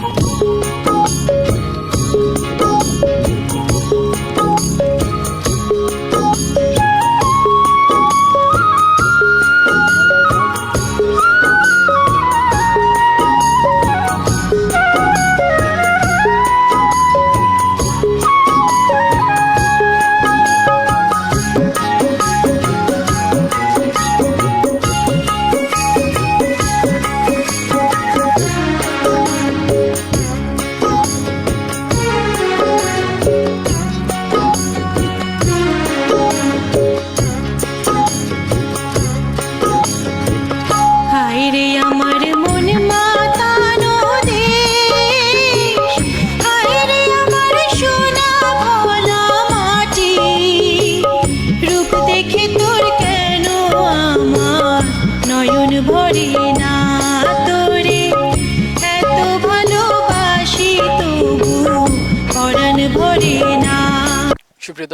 হায়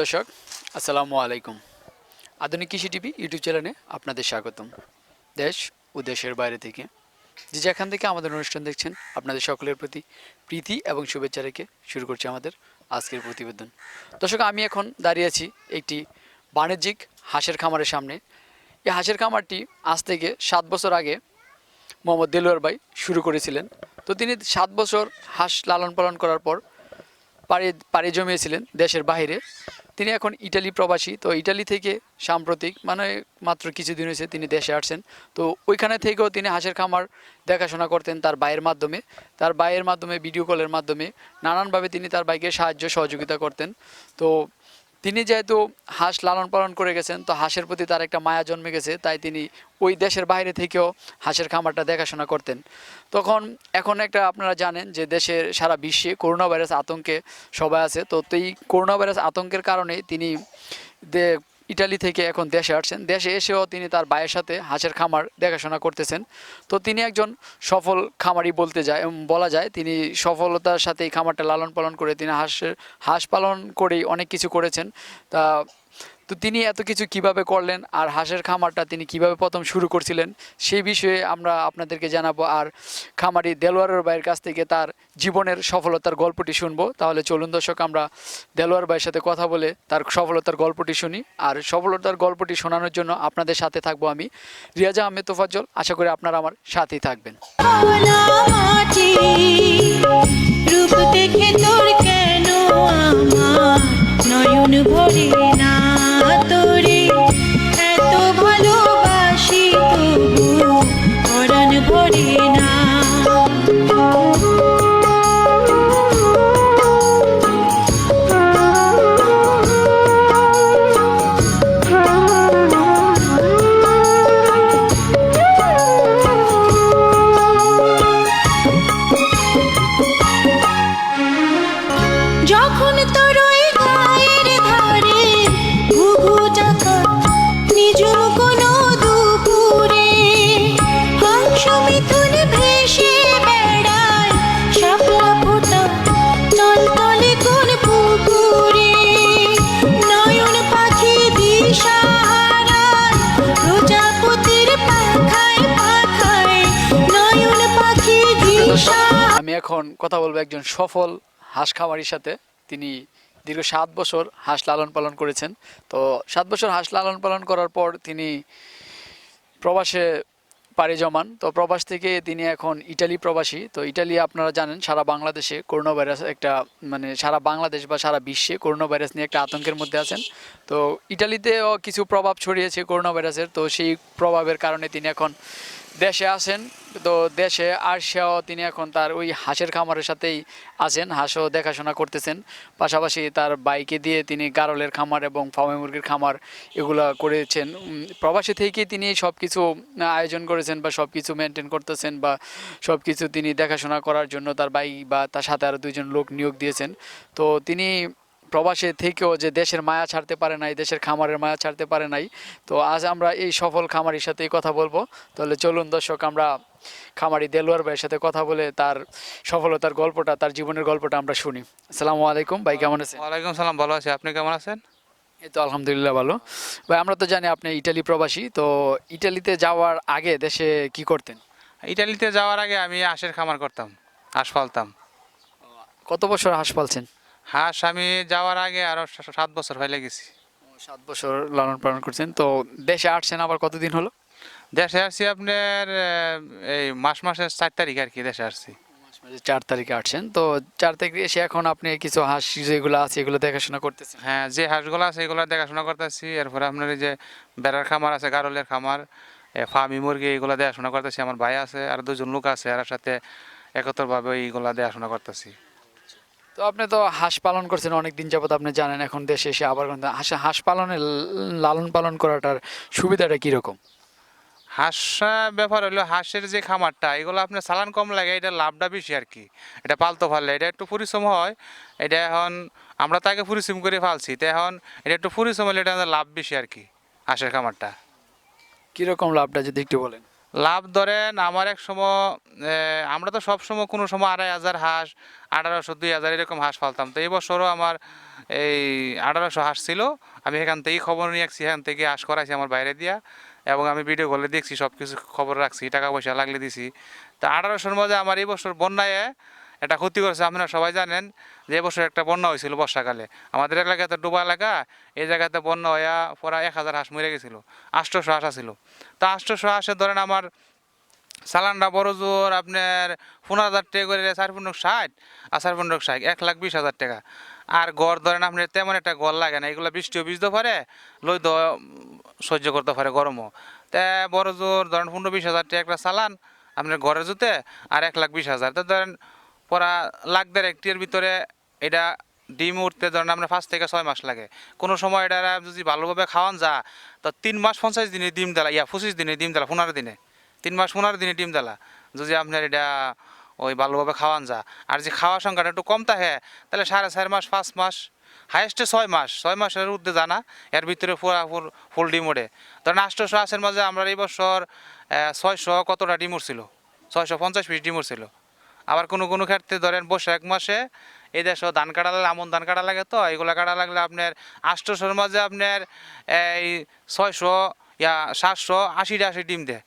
দর্শক, আসসালামু আলাইকুম। আধুনিক কৃষি টিভি ইউটিউব চ্যানেলে আপনাদের স্বাগতম। দেশ ও দেশের বাইরে থেকে যে যেখান থেকে আমাদের অনুষ্ঠান দেখছেন, আপনাদের সকলের প্রতি প্রীতি এবং শুভেচ্ছা রেখে শুরু করছে আমাদের আজকের প্রতিবেদন। দর্শক, আমি এখন দাঁড়িয়ে আছি একটি বাণিজ্যিক হাঁসের খামারের সামনে। এই হাঁসের খামারটি আজ থেকে সাত বছর আগে মোহাম্মদ দেলোয়ার ভাই শুরু করেছিলেন। তো তিনি সাত বছর হাঁস লালন পালন করার পর পাড়ি পাড়ি জমিয়েছিলেন দেশের বাইরে তিনি এখন ইটালি প্রবাসী, তো ইটালি থেকে সাম্প্রতিক মানে মাত্র কিছুদিন হয়েছে তিনি দেশে আসছেন। তো ওইখানে থেকেও তিনি হাঁসের খামার দেখাশোনা করতেন তার ভাইয়ের মাধ্যমে। তার ভাইয়ের মাধ্যমে ভিডিও কলের মাধ্যমে নানানভাবে তিনি তার বাইকে সাহায্য সহযোগিতা করতেন। তো তিনি যেহেতু হাঁস লালন পালন করে গেছেন, তো হাঁসের প্রতি তার একটা মায়া জন্মে গেছে, তাই তিনি ওই দেশের বাইরে থেকেও হাঁসের খামারটা দেখাশোনা করতেন। তখন এখন একটা আপনারা জানেন যে দেশের সারা বিশ্বে করোনা ভাইরাস আতঙ্কে সবাই আছে, তো এই করোনা ভাইরাস আতঙ্কের কারণে তিনি ইটালি থেকে এখন দেশে আসছেন। দেশে এসেও তিনি তার ভাইয়ের সাথে হাঁসের খামার দেখাশোনা করতেছেন। তো তিনি একজন সফল খামারি বলতে যায় বলা যায়। তিনি সফলতার সাথে এই খামারটা লালন পালন করে তিনি হাঁসের, হাঁস পালন করেই অনেক কিছু করেছেন। তা তো তিনি এত কিছু কীভাবে করলেন আর হাঁসের খামারটা তিনি কীভাবে প্রথম শুরু করছিলেন, সেই বিষয়ে আমরা আপনাদেরকে জানাব। আর খামারি দেলোয়ারের ভাইয়ের কাছ থেকে তার জীবনের সফলতার গল্পটি শুনব। তাহলে চলুন দর্শক, আমরা দেলোয়ার ভাইয়ের সাথে কথা বলে তার সফলতার গল্পটি শুনি। আর সফলতার গল্পটি শোনানোর জন্য আপনাদের সাথে থাকব আমি রিয়াজা আহমেদ তোফাজ্জল। আশা করি আপনারা আমার সাথেই থাকবেন। নয়ন না? তোরে এত ভালোবাসি তবু পরাণ ভরে না। এখন কথা বলব একজন সফল হাঁস খামারির সাথে। তিনি দীর্ঘ সাত বছর হাঁস লালন পালন করেছেন। তো সাত বছর হাঁস লালন পালন করার পর তিনি প্রবাসে পাড়ি জমান। তো প্রবাস থেকে তিনি এখন ইটালি প্রবাসী। তো ইটালি আপনারা জানেন, সারা বাংলাদেশে করোনা ভাইরাস একটা মানে সারা বাংলাদেশ বা সারা বিশ্বে করোনা ভাইরাস নিয়ে একটা আতঙ্কের মধ্যে আছেন। তো ইটালিতেও কিছু প্রভাব ছড়িয়েছে করোনা ভাইরাসের তো সেই প্রভাবের কারণে তিনি এখন দেশে আসেন তো দেশে আসেও তিনি এখন তার ওই হাঁসের খামারের সাথেই আছেন, হাঁসও দেখাশোনা করতেছেন। পাশাপাশি তার বাইকে দিয়ে তিনি গারলের খামার এবং ফার্মে মুরগির খামার এগুলা করেছেন। প্রবাসী থেকেই তিনি সব কিছু আয়োজন করেছেন বা সব কিছু মেনটেন করতেছেন বা সব কিছু তিনি দেখাশোনা করার জন্য তার বাইক বা তার সাথে আরও দুইজন লোক নিয়োগ দিয়েছেন। তো তিনি প্রবাসে থেকেও যে দেশের মায়া ছাড়তে পারে নাই দেশের খামারের মায়া ছাড়তে পারে নাই তো আজ আমরা এই সফল খামারির সাথেই কথা বলব। তাহলে চলুন দর্শক আমরা খামারি দেলোয়ার ভাইয়ের সাথে কথা বলে তার সফলতার গল্পটা তার জীবনের গল্পটা আমরা শুনি। আসসালামু আলাইকুম ভাই কেমন আছেন? ওয়ালাইকুম সালাম ভালো আছি। আপনি কেমন আছেন? এই তো আলহামদুলিল্লাহ ভালো। ভাই আমরা তো জানি আপনি ইটালি প্রবাসী তো ইটালিতে যাওয়ার আগে দেশে কি করতেন? ইটালিতে যাওয়ার আগে আমি আশের খামার করতাম হাঁস পালতাম। কত বছর হাঁস পালছেন? হাঁস আমি যাওয়ার আগে আরও সাত বছর হয়ে গেছি। সাত বছর লালন পালন করছেন। তো দেশে আসছেন আবার কতদিন হলো? দেশে আসছি আপনার এই মাস মাসের চার তারিখ আর কি দেশে আসছি। চার তারিখে আসছেন। তো চার তারিখে এসে এখন আপনি কিছু হাঁস যেগুলো আছে এগুলো দেখাশোনা করতেছেন? হ্যাঁ যে হাঁসগুলো আছে এগুলো দেখাশোনা করতেছি। এরপরে আপনার এই যে বেড়ার খামার আছে গারলের খামার ফার্মি মুরগি এগুলো দেখাশোনা করতেছি। আমার ভাই আছে আর দুজন লোক আছে আর সাথে একত্রভাবে এইগুলা দেখাশোনা করতেছি। তো আপনি তো হাঁস পালন করছেন অনেক দিন যাবত আপনি জানেন এখন দেশে এসে আবার। হাঁস হাঁস পালনের লালন পালন করাটার সুবিধাটা কীরকম? হাঁস ব্যাপার হলো হাঁসের যে খামারটা এগুলো আপনার চালান কম লাগে এটা লাভটা বেশি আর কি। এটা পালতে পারলে এটা একটু পরিশ্রম হয় এটা এখন আমরা তাকে পরিশ্রম করে ফালছি তো এখন এটা একটু পরিশ্রম হলে এটা লাভ বেশি আর কি হাঁসের খামারটা। কীরকম লাভটা যদি একটু বলেন? লাভ ধরেন আমার এক সময় আমরা তো সব সময় কোনো সময় আড়াই হাজার হাঁস, আঠারোশো, দুই হাজার এরকম হাঁস ফালতাম তো এই বছরও আমার এই আঠারোশো হাঁস ছিল। আমি এখান থেকেই খবর নিয়ে আসছি, এখান থেকে হাঁস করাইছি আমার বাইরে দিয়া এবং আমি ভিডিও কলে দেখছি সব কিছু খবর রাখছি, টাকা পয়সা লাগলে দিছি। তা আঠারোশোর মধ্যে আমার এই বছর বন্যায় একটা ক্ষতি করেছে। আপনারা সবাই জানেন যে বছর একটা বন্যা হয়েছিল বর্ষাকালে। আমাদের এলাকাতে ডুবা এলাকা এই জায়গাতে বন্যা হইয়া পরা এক হাজার হাঁস মরে গেছিল আষ্টশো হাঁস ছিল তা আষ্টশো হাঁসে ধরেন আমার সালানটা বড় জোর, আপনার পনেরো হাজার টাকা করে চার পনেরো ষাট, আর চার পনেরো ষাট, এক লাখ বিশ হাজার টাকা। আর গড় ধরেন আপনার তেমন একটা গড় লাগে না, এগুলো বৃষ্টিও ভিজতে পারে লই সহ্য করতে পারে গরমও। তা বড় জোর, ধরেন পনেরো বিশ হাজার টাকা একটা চালান, আপনার ঘরের জুতে, আর এক লাখ বিশ হাজার। তো ধরেন পরা লাখ দেড় একটির ভিতরে এটা ডিম উঠতে ধরেন আপনার পাঁচ থেকে ছয় মাস লাগে। কোনো সময় এটা যদি ভালোভাবে খাওয়ান যা, তো তিন মাস পঞ্চাশ দিনে ডিম দেলা, ইয়া পঁচিশ দিনে ডিম দেলা, পনেরো দিনে। তিন মাস পনেরো দিনে ডিম দেলা, যদি আপনার এটা ওই ভালোভাবে খাওয়ান যা। আর যে খাওয়ার সংখ্যাটা একটু কম থাকে, তাহলে সাড়ে চার মাস, পাঁচ মাস হাইয়েস্টে ছয় মাস, ছয় মাসের ঊর্ধ্বে জানা এর ভিতরে ফুল ফুল ডিম ওঠে। ধরেন আষ্টশো আশের মাঝে আমরা এই বছর ছয়শো কতটা ডিম উঠছিল? ছয়শো পঞ্চাশ পিস ডিম উঠছিল। আবার কোনো কোনো ক্ষেত্রে ধরেন বৈশাখ মাসে এই দেশে ধান কাটা লাগলে, আমন ধান কাটা লাগে তো, এগুলো কাটা লাগলে আপনার আষ্টশোর মাঝে আপনার, এই ছয়শো, ইয়া সাতশো আশিটা আশি ডিম দেয়।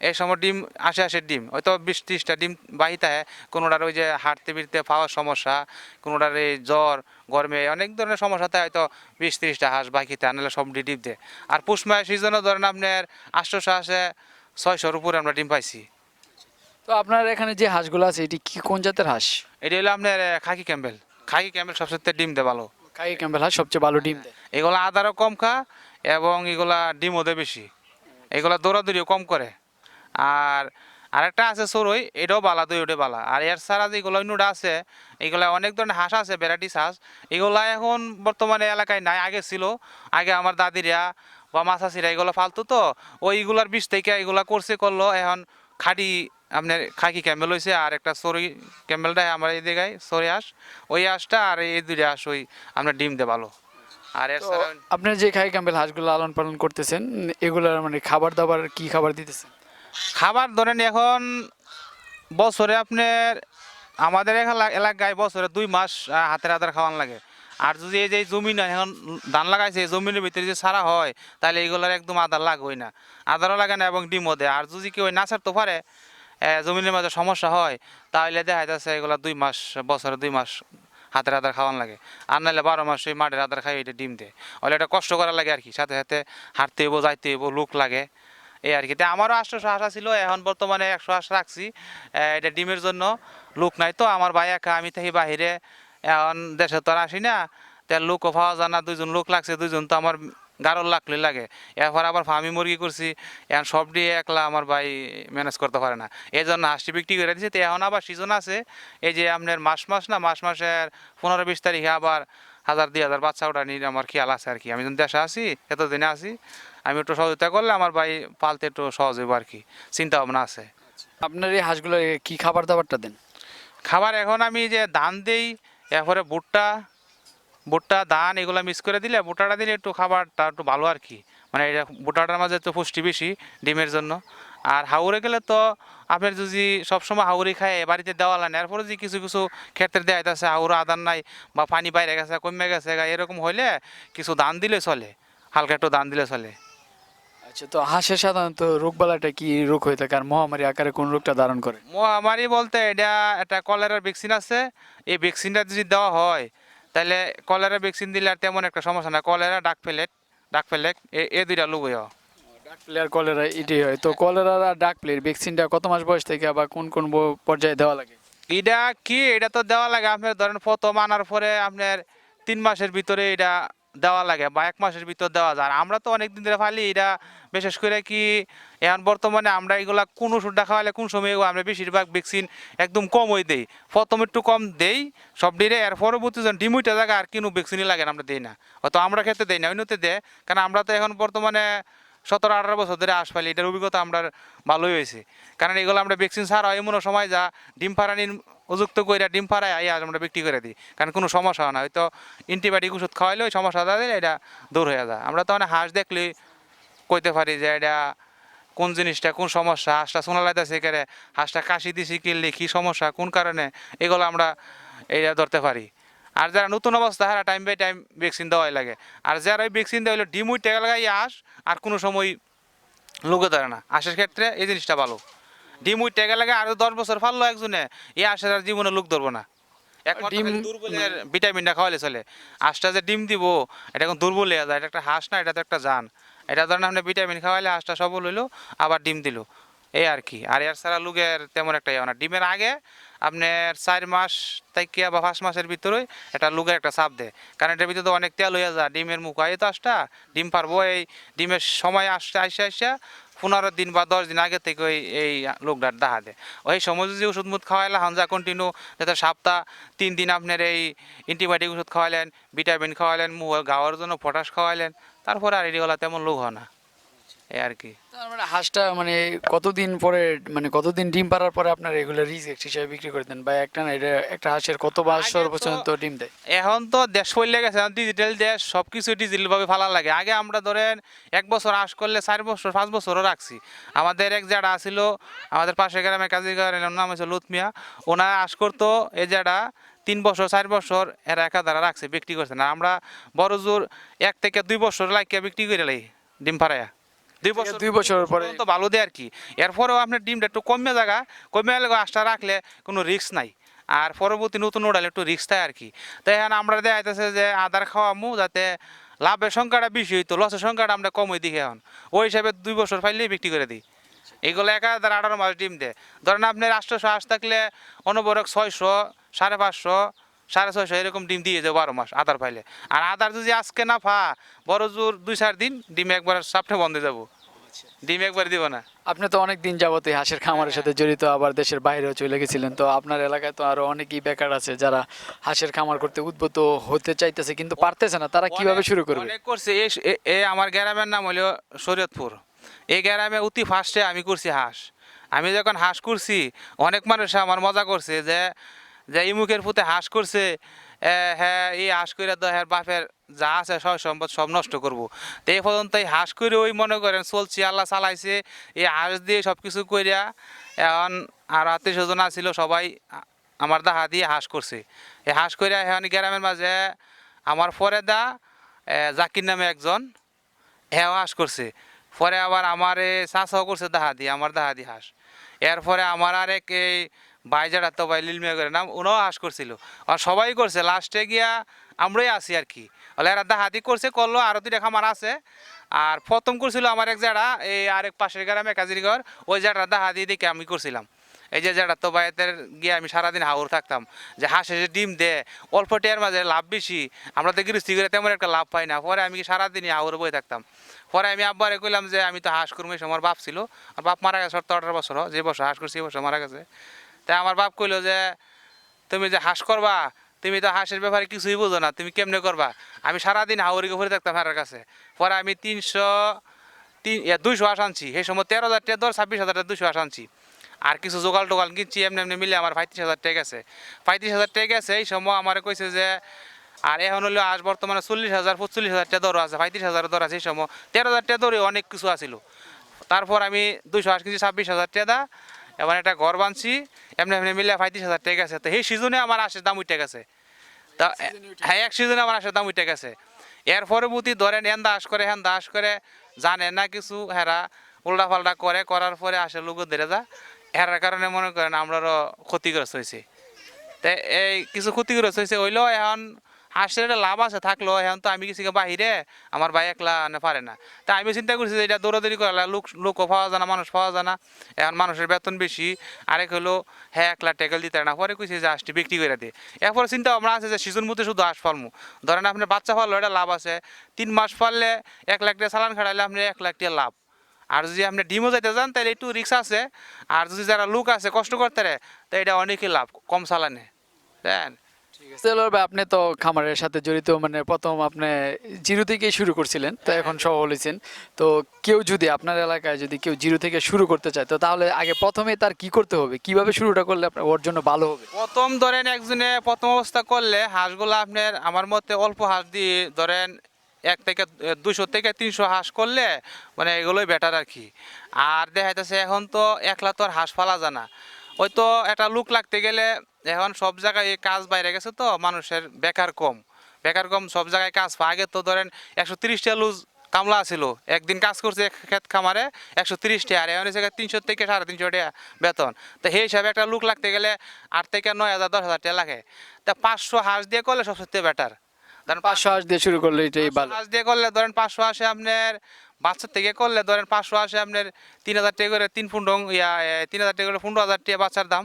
এই সময় ডিম, আশি আশির ডিম হয়তো বিশ ত্রিশটা ডিম বাহিতে হয়, কোনোটার ওই যে হাঁটতে ফিরতে পাওয়ার সমস্যা, কোনোটার এই জ্বর, গরমে অনেক ধরনের সমস্যাতে হয়তো বিশ ত্রিশটা হাঁস বাকিতে আনলে সব ডিম দেয়। আর পুষ মাসের সিজনে ধরেন আপনার আষ্টশো হাঁসে ছয়শোর উপরে আমরা ডিম পাইছি। তো আপনার এখানে যে হাঁসগুলো আছে এটি কি কোন জাতের হাঁস? এটা হলো আপনার খাকি ক্যাম্বেল। খাকি ক্যাম্বেল সবচেয়ে ডিম দেয় ভালো। খাকি ক্যাম্বেল হাঁস সবচেয়ে ভালো ডিম দেয়। এগুলা আদারও কম খা এবং এগুলা ডিমও দেয় বেশি। এগুলা দৌড়াদৌড়িও কম করে। আর আরেকটা আছে সরই এটাও বালা দুই ওটা বালা। আর এর ছাড়া যেগুলো অন্যটা আছে এগুলা অনেক ধরনের হাঁস আছে ভ্যারাইটিস হাঁস। এগুলা এখন বর্তমানে এলাকায় নাই আগে ছিল। আগে আমার দাদিরা বা মাছাছিরা এগুলো ফালতু তো ওইগুলার বিষ থেকে এগুলা করছে করল। এখন খাটি আপনার খাকি ক্যামেল হয়েছে আর একটা সরি ক্যামেলটা আমার এই জায়গায় সরি হাঁস ওই হাঁসটা আর এই দুইটা হাঁস ওই আপনার ডিম দে ভালো আর তো আপনার যে খাই ক্যাম্বেল হাঁসগুলো লালন পালন করতেছেন এগুলোর মানে খাবার দাবার কি খাবার দিতেছেন? খাবার ধরেন এখন বছরে আপনার আমাদের এলাকায় বছরে দুই মাস হাতের হাতের খাওয়ান লাগে। আর যদি এই যে জমি না এখন ধান লাগাইছে এই জমির ভিতরে যে সারা হয় তাহলে এগুলোর একদম আদার লাগবে না। আদারও লাগে না এবং ডিমও দেয়। আর যদি কেউ না ছাড়তে পারে জমিনের মাঝে সমস্যা হয় তাহলে দেখা যাচ্ছে এগুলো দুই মাস, বছরে দুই মাস হাতের আদার খাওয়ান লাগে। আর নাহলে বারো মাস ওই মাঠের আদার খাই এটা ডিম দেয়। ওলে এটা কষ্ট করা লাগে আর কি সাথে সাথে হাঁটতে হইব, যাইতে হইব, লোক লাগে। এই আর কি তা আমারও আটশোশো আশা ছিল, এখন বর্তমানে একশো আশা রাখছি এটা ডিমের জন্য। লোক নাই তো, আমার ভাই একা, আমি থাকি বাহিরে। এখন দেশে তো আর আসি না। তার লোকও পাওয়া যায় না, দুইজন লোক লাগছে, দুইজন তো আমার গারল লাগলে লাগে। এরপর আবার ফার্মি মুরগি করছি এখন সব দিয়ে একলা আমার ভাই ম্যানেজ করতে পারে না। এই জন্য হাঁসটি বিক্রি করে দিয়েছে। তো এখন আবার সিজন আছে এই যে আপনার মাস মাস না মাস মাসের পনেরো বিশ তারিখে আবার হাজার দুই হাজার বাচ্চা ওটা নিয়ে আমার খেয়াল আছে আর কি। আমি যখন দেশে আসি এতদিনে আসি আমি একটু সহযোগিতা করলে আমার ভাই পালতে একটু সহজ হইব আর কি। চিন্তা ভাবনা আছে। আপনার এই হাঁসগুলো কি খাবার দাবারটা দেন? খাবার এখন আমি যে ধান দেই এরপরে ভুট্টা ভুট্টা ধান এগুলো মিক্স করে দিলে ভুট্টাটা দিলে একটু খাবারটা একটু ভালো আর কি। মানে এটা ভুট্টাটার মাঝে তো পুষ্টি বেশি ডিমের জন্য। আর হাউরে গেলে তো আপনার যদি সবসময় হাউরি খায় বাড়িতে দেওয়া লাগে এরপরে যদি কিছু কিছু ক্ষেত্রে দেওয়া যাচ্ছে হাউরে আদার নাই বা পানি বাইরে গেছে কমে গেছে এরকম হইলে কিছু দান দিলে চলে হালকা একটু দান দিলে চলে। আচ্ছা তো হাঁসের সাধারণত রোগবালাটা কি রোগ হয়ে থাকে আর মহামারী আকারে কোন রোগটা ধারণ করে? মহামারী বলতে এটা একটা কলেরার ভ্যাকসিন আছে। এই ভ্যাকসিনটা যদি দেওয়া হয় তাহলে কলেরা ভ্যাকসিন দিলে আর তেমন একটা সমস্যা না। কলেরা ডাক ফেলেট ডাক ফেলেক এ দুইটা লোক হয়। ডাক প্লেয়ার কলেরা এটাই হয়। তো কলেরা আর ডাক প্লেয়ার ভ্যাকসিনটা কত মাস বয়স থেকে বা কোন কোন পর্যায়ে দেওয়া লাগে? এটা কি? এটা তো দেওয়া লাগে। আপনার ধরেন প্রথম আনার পরে আপনার তিন মাসের ভিতরে এটা দেওয়া লাগে বা এক মাসের ভিতর দেওয়া যায়। আমরা তো অনেক দিন ধরে ফালি এটা বিশেষ করে কি, এখন বর্তমানে আমরা এগুলা কোন ওষুধটা খাওয়ালে কোন সময় আমরা বেশিরভাগ ভ্যাকসিন একদম কম হয়ে দেই। প্রথম একটু কম দেই, সব ডিরে এর পরবর্তী যখন ডিমুইটা জায়গা আর কোনো ভ্যাকসিনই লাগে আমরা দিই না। হয়তো আমরা খেতে দেই না, অন্যতে দেয়। কারণ আমরা তো এখন বর্তমানে সতেরো, আঠারো বছর ধরে আশ পালি এটার অভিজ্ঞতা আমরা ভালোই হয়েছে। কারণ এগুলো আমরা ভ্যাকসিন ছাড়া এমন সময় যা ডিম ফারানির উপযুক্ত করে ডিম ফারাই আই আজ আমরা বিক্রি করে দিই। কারণ কোনো সমস্যা হয় না। হয়তো অ্যান্টিবায়োটিক ওষুধ খাওয়াইলে ওই সমস্যা দিলে এটা দূর হয়ে যায়। আমরা তো অনেক হাঁস দেখলে কইতে পারি যে এটা কোন জিনিসটা, কোন সমস্যা? হাঁসটা শোনা লাইতেছে এখানে হাঁসটা কাশি দিছি, কিনলে কী সমস্যা? কোন কারণে? এগুলো আমরা এটা ধরতে পারি। আর যারা নতুন অবস্থা হারা টাইম বাই টাইম ভ্যাকসিন দেওয়াই লাগে। আর যারা ওই ভ্যাকসিন দেওয়া হলো ডিমুই টেকা লাগাই আস আর কোনো সময় লোকে ধরে না। আশের ক্ষেত্রে এই জিনিসটা ভালো। ডিমুই টেকা লাগে আরও দশ বছর ফাললো একজনে। এই আশের আর জীবনে লোক ধরবো না। একমাত্র ডিম- দুর্বলের ভিটামিনটা খাওয়ালে চলে। হাঁসটা যে ডিম দিব এটা এখন দুর্বল হয়ে যায়। এটা একটা হাঁস না এটা তো একটা জান। এটা ধরেন আপনি ভিটামিন খাওয়াইলে হাঁসটা সবল হইল আবার ডিম দিল। এই আর কি। আর এর ছাড়া লুগের তেমন একটা ইয়ে না। ডিমের আগে আপনার চার মাস থেকে বা পাঁচ মাসের ভিতরে এটা লুগের একটা চাপ দেয়। কারণ এটার ভিতরে তো অনেক তেল হয়ে যায়। ডিমের মুখ হয় তো আসটা ডিম পারব এই ডিমের সময় আসতে আসে আসে পনেরো দিন বা দশ দিন আগে থেকে ওই, এই লোকটার দেখা দেয়। ওই সময় যদি ওষুধ মুদ খাওয়াইলে হানজা কন্টিনিউ যাতে সপ্তাহ তিন দিন আপনার এই অ্যান্টিবায়োটিক ওষুধ খাওয়ালেন ভিটামিন খাওয়ালেন মুহ গাওয়ার জন্য পটাশ খাওয়াইলেন, তারপরে আর এগুলো তেমন লোক হয় না। এই আর কি। মানে হাঁসটা মানে কতদিন পরে মানে কতদিন ডিম পাড়ার পরে আপনার এগুলো রিজেক্ট হিসেবে বিক্রি করে দেন? বা একটা না এটা একটা হাঁসের কত বছর আগে পর্যন্ত ডিম দেয়? এখন তো দেশ পড়লে গেছে ডিজিটাল দেশ সব কিছু ডিজিটালভাবে ফালা লাগে। আগে আমরা ধরেন এক বছর আশ করলে চার বছর পাঁচ বছরও রাখছি। আমাদের এক জায়গা আছিল আমাদের পাশে গ্রামে কাজী গ্রামের নাম হচ্ছে লুৎমিয়া। ওনা আশ করতো এই জায়গা তিন বছর চার বছর এরা একা দ্বারা রাখছে বিক্রি করছে। না আমরা বড় জোর এক থেকে দুই বছর লাগিয়ে বিক্রি করে লাই ডিম ফারাইয়া দুই বছর দুই বছর পরে তো ভালো দেয় আর কি। এরপরেও আপনার ডিমটা একটু কমে জায়গা কমে গেলে আশটা রাখলে কোনো রিস্ক নাই। আর পরবর্তী নতুন ওড়ালে একটু রিস্ক থাকে আর কি। তাই এখন আমরা দেখাইতেছে যে আদার খাওয়ামু যাতে লাভের সংখ্যাটা বেশি হইতো লসের সংখ্যাটা আমরা কমই দিই এখন। ওই হিসাবে দুই বছর ফাইলেই বিক্রি করে দিই। এগুলো এক হাজার আঠারো মাস ডিম দেয়। ধরেন আপনার আটশোশো হাঁস থাকলে অনবরক ছয়শো সাড়ে পাঁচশো সাড়ে ছয়শো এরকম ডিম দিয়ে যাবে বারো মাস আদার পাইলে আর আদার যদি আজকে না ফা বড় জোর দুই চার দিন ডিম একবার সাপটে বন্ধ যাব। ডিম একবার দিব না। আপনি তো অনেক দিন যাবত এই হাঁসের খামারের সাথে জড়িত আবার দেশের বাইরেও চলে গেছিলেন। তো আপনার এলাকায় তো আরও অনেকেই বেকার আছে যারা হাঁসের খামার করতে উদ্বুদ্ধ হতে চাইতেছে কিন্তু পারতেছে না। তারা কীভাবে শুরু করবে? অনেক করছে। এ আমার গ্রামের নাম হলো শরীয়তপুর। এই গ্রামে অতি ফার্স্টে আমি করছি হাঁস। আমি যখন হাঁস করছি অনেক মানুষ আমার মজা করছে যে যে ইমুখের ফুতে হাঁস করছে হ্যাঁ এই হাঁস করে তো হ্যাঁ বাপের যা আছে সব সম্পদ সব নষ্ট করব। তো এই পর্যন্ত এই হাঁস করে ওই মনে করেন চলছি, আল্লাহ চালাইছে, এই হাঁস দিয়ে সব কিছু করিয়া এখন আর আত্মীয় স্বজন আছিল সবাই আমার দাহা দিয়ে হাঁস করছে। এই হাঁস করে এখন গ্রামের মাঝে আমার পরে দা জাকির নামে একজন হ্যাঁ হাঁস করছে। পরে আবার আমার এ চাষাও করছে দাহাদি আমার দাহাদি হাঁস। এরপরে আমার আর এক এই বাইজারা তো ভাই লিলমিয়া করে নাম, উনাও হাঁস করছিল। আর সবাই করছে, লাস্টে গিয়া আমরাই আছি আর কি। বলে এরা দাহাদি করছে, করল আরও দুইটা খামার আছে। আর প্রথম করছিল আমার এক জায়গা এই আরেক পাশের গ্রামে কাজিরগড় ওই জায়গাটা দাহাদি দেখে আমি করছিলাম। এই যে যেটা তো বাইতের গিয়ে আমি সারাদিন হাউর থাকতাম, যে হাঁসে যে ডিম দে, অল্প টেয়ার মাঝে লাভ বেশি, আমরা তো গৃহস্থী করে তেমন একটা লাভ পাই না। পরে আমি সারাদিনই হাউর বই থাকতাম। পরে আমি আব্বারে কইলাম যে আমি তো হাঁস করব আমার বাপ ছিল। আর বাপ মারা গেছে তো আঠারো বছর যে বছর হাঁস করছি এই বছর মারা গেছে। তাই আমার বাপ কইলো যে, তুমি যে হাঁস করবা, তুমি তো হাঁসের ব্যাপারে কিছুই বোঝো না, তুমি কেমনে করবা? আমি সারাদিন হাউরিকে ভরে থাকতাম হারের কাছে। পরে আমি তিনশো তিন দুইশো হাঁস আনছি। সেই সময় তেরো হাজার টাকা দর, ছাব্বিশ হাজার টাকা দুইশো হাঁস আনছি। আর কিছু জোগাল টোগাল কিনছি, এমনি এমনি মিলে আমার পঁয়ত্রিশ হাজার টাকা গেছে। পঁয়ত্রিশ হাজার টাকা গেছে, এই সময় আমার কইছে যে, আর এখন হলো আজ বর্তমানে চল্লিশ হাজার পঁচল্লিশ হাজার টাকা দর আছে, পঁয়ত্রিশ হাজার দর আছে, এই সময় তেরো হাজার টাকা দরে অনেক কিছু আছিল। তারপর আমি দুইশো হাঁস কিনছি, ছাব্বিশ হাজার টাকা এবার একটা ঘর বানছি এমনি এমনি মিলে পঁয়ত্রিশ হাজার টাকা আছে। তো সেই সিজনে আমার আশের দাম উঠে গেছে। তা হ্যাঁ এক সিজনে আমার আসার দাম উঠে গেছে। এর পরবর্তী ধরেন এন দাস করে হ্যান দাস করে জানে না কিছু হেরা উল্টা পাল্টা করে করার পরে আসে লোক ধরে যা হেরার কারণে মনে করেন আমরারও ক্ষতিগ্রস্ত হয়েছে। তে এই কিছু ক্ষতিগ্রস্ত হয়েছে হইলেও এখন হাঁসের একটা লাভ আছে, থাকল, এখন তো আমি কিছু বাহিরে, আমার ভাই একলা আনে পারে না। তা আমি চিন্তা করছি যে এটা দৌড়াদৌড়ি করলে লোক লোকও পাওয়া যায় না, মানুষ পাওয়া যায় না। এখন মানুষের বেতন বেশি, আরেক হলো হ্যাঁ একলা টেকেল দিতে না, পরে কইছি যে হাঁসটি বিক্রি করে দিয়ে এরপরে চিন্তা ভাবনা আছে যে সিজন মধ্যে শুধু হাঁস ফলমু ধরেন আপনার বাচ্চা ফললো এটা লাভ আছে। তিন মাস ফললে এক লাখ টাকা চালান খাড়াইলে আপনি এক লাখ টাকা লাভ। আর যদি আপনি ডিমও যাইতে যান তাহলে একটু রিক্স আছে। আর যদি যারা লোক আছে, কষ্ট করতে রে তো এটা অনেকই লাভ, কম চালানে। দেন? ভাই আপনি তো খামারের সাথে জড়িত মানে প্রথম আপনি জিরো থেকেই শুরু করছিলেন, তো এখন সফল হয়েছেন তো কেউ যদি আপনার এলাকায় যদি কেউ জিরো থেকে শুরু করতে চায়, তো তাহলে আগে প্রথমে তার কি করতে হবে? কীভাবে শুরুটা করলে আপনার ওর জন্য ভালো হবে? প্রথম ধরেন একজনে প্রথম অবস্থা করলে হাঁসগুলো আপনার আমার মতে অল্প হাঁস দিয়ে ধরেন এক থেকে দুশো থেকে তিনশো হাঁস করলে মানে এগুলোই বেটার আর কি। আর দেখা যাচ্ছে এখন তো একলা তো আর হাঁস ফালা যায় না। ওই তো একটা লুক লাগতে গেলে এখন সব জায়গায় কাজ বাইরে গেছে তো মানুষের বেকার কম। বেকার কম সব জায়গায় কাজ আগে তো ধরেন একশো তিরিশটা লুজ কামলা ছিল। একদিন কাজ করছে এক ক্ষেত খামারে একশো তিরিশটা আর এখন হচ্ছে তিনশো থেকে সাড়ে তিনশো টাকা বেতন। তো সেই হিসাবে একটা লুক লাগতে গেলে আট থেকে নয় হাজার দশ হাজার টাকা লাগে। তা পাঁচশো হাঁস দিয়ে করলে সবচেয়ে বেটার ধরেন পাঁচশো হাঁস দিয়ে শুরু করলে এটাই ভালো। হাঁস দিয়ে করলে ধরেন পাঁচশো আসে আপনার বাচ্চার থেকে করলে ধরেন পাঁচশো আসে আপনার তিন হাজার টাকা করে তিন ফুন্ডং ইয়া তিন হাজার টাকা করে পনেরো হাজার টাকা বাচ্চার দাম।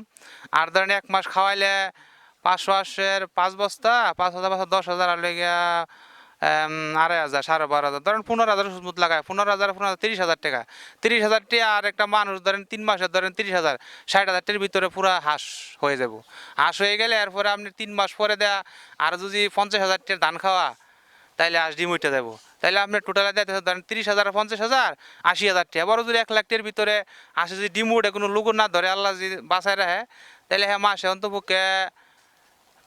আর ধরেন এক মাস খাওয়াইলে পাঁচশো আসের পাঁচ বস্তা, পাঁচ হাজার পাঁচশো দশ হাজার, আর লেগে আড়াই হাজার, সাড়ে বারো হাজার। ধরেন পনেরো হাজার সুদ লাগায়, পনেরো হাজার পনেরো হাজার, তিরিশ হাজার টাকা। তিরিশ হাজার টাকা আর একটা মানুষ ধরেন তিন মাসের ধরেন তিরিশ হাজার, ষাট হাজার টাকার ভিতরে পুরো হাঁস হয়ে যাব। হাঁস হয়ে গেলে এরপরে আপনি তিন মাস পরে দেয়া, আর যদি পঞ্চাশ হাজার টাকার ধান খাওয়া, তাইলে আজ ডিম উঠে যাব। তাইলে আপনি টোটালে দিতে ধরেন তিরিশ হাজার পঞ্চাশ হাজার আশি হাজার টাকা। বড় যদি এক লাখ টাকার ভিতরে আসে যদি ডিম উঠে কোনো লুকু না ধরে আল্লাহ যদি বাঁচায় রাখে তাহলে হ্যাঁ মাসে অন্তপক্ষে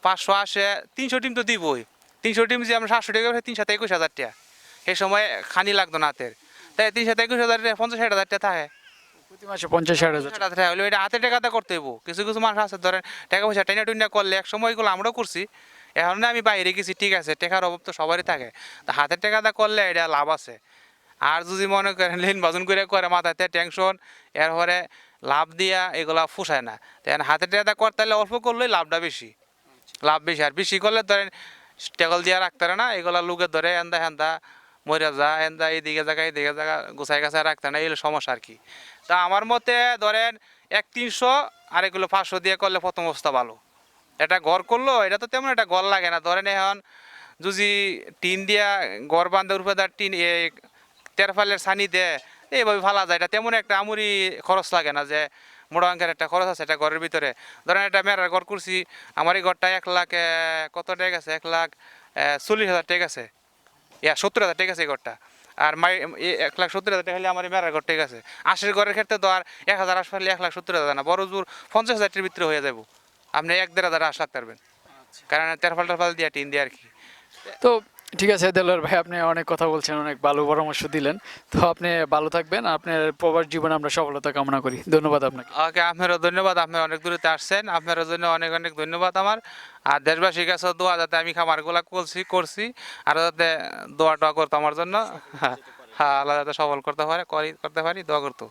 পাঁচশো আসে তিনশো টিম তো দিবই। তিনশো টিম যে আমরা সাতশো টাকা তিনশো একুশ হাজার টাকা। সেই সময় খানি লাগতো না হাতের। তাই তিনশো একুশ হাজার টাকা পঞ্চাশ ষাট হাজার টাকা থাকে। প্রতি মাসে পঞ্চাশ হাজার ষাট হাজার টাকা। হলে এটা হাতে টাকাতে করতে হইব। কিছু কিছু মানুষ আছে ধরেন টাকা পয়সা টাইনা টুইনা করলে এক সময় এগুলো আমরাও করছি। এখন আমি বাইরে গেছি, ঠিক আছে? টেকার অভাব তো সবারই থাকে। তা হাতের টাকাটা করলে এটা লাভ আছে। আর যদি মনে করেন লেন বাজন করে করে মাথাতে টেনশন, এরপরে লাভ দিয়া এগুলা ফুসায় না। তাই হাতের টাকাটা করতে অল্প করলেই লাভটা বেশি। লাভ বেশি। আর বেশি করলে ধরেন টেকল দিয়া রাখতে না, এগুলা লুকে ধরে এন্দা হেন্দা মরে যা এন্দা এইদিকে জায়গা এইদিকে জায়গা গোছাই গাছায় রাখতে না এগুলো সমস্যা আর কি। তা আমার মতে ধরেন এক তিনশো আর এগুলো পাঁচশো দিয়ে করলে প্রথম অবস্থা ভালো। এটা ঘর করল, এটা তো তেমন একটা ঘর লাগে না। ধরেন এখন যদি টিন দিয়া ঘর বান্ধে উপরে তার টিন তেরফালের ছানি দেয় এইভাবে ফালা যায়। এটা তেমন একটা আমুরি খরচ লাগে না যে মোটা অঙ্কের একটা খরচ আছে এটা ঘরের ভিতরে। ধরেন একটা মেয়ের ঘর করছি, আমার এই ঘরটা এক লাখ কত টাকা আছে এক লাখ চল্লিশ হাজার টাকা আছে ইয়া, সত্তর হাজার টাকা আছে এই ঘরটা আর মাই এক লাখ সত্তর হাজার টাকা হলে আমার মেয়ের ঘর ঠিক আছে আশির ঘরের ক্ষেত্রে তো আর এক হাজার আসলে এক লাখ সত্তর হাজার না, বড় জোর পঞ্চাশ হাজারটির ভিতরে হয়ে যাব আপনি এক দেড় হাজার আশ লাগতে পারবেন কারণ তেরফাল টেরফাল দিয়ে টিন দিয়ে আর কি। তো ঠিক আছে দেলোয়ার ভাই আপনি অনেক কথা বলছেন অনেক ভালো পরামর্শ দিলেন। তো আপনি ভালো থাকবেন আপনার প্রবাস জীবনে আমরা সফলতা কামনা করি। ধন্যবাদ আপনাকে। ওকে আপনারও ধন্যবাদ আপনি অনেক দূরেতে আসছেন। আপনার জন্য অনেক অনেক ধন্যবাদ আমার। আর দেশবাসীর কাছে দোয়া যাতে আমি খামারগুলা করছি করছি। আর যাতে দোয়া টোয়া করতো আমার জন্য। হ্যাঁ আল্লাহ যাতে সফল করতে পারে করি করতে পারি দোয়া করতো।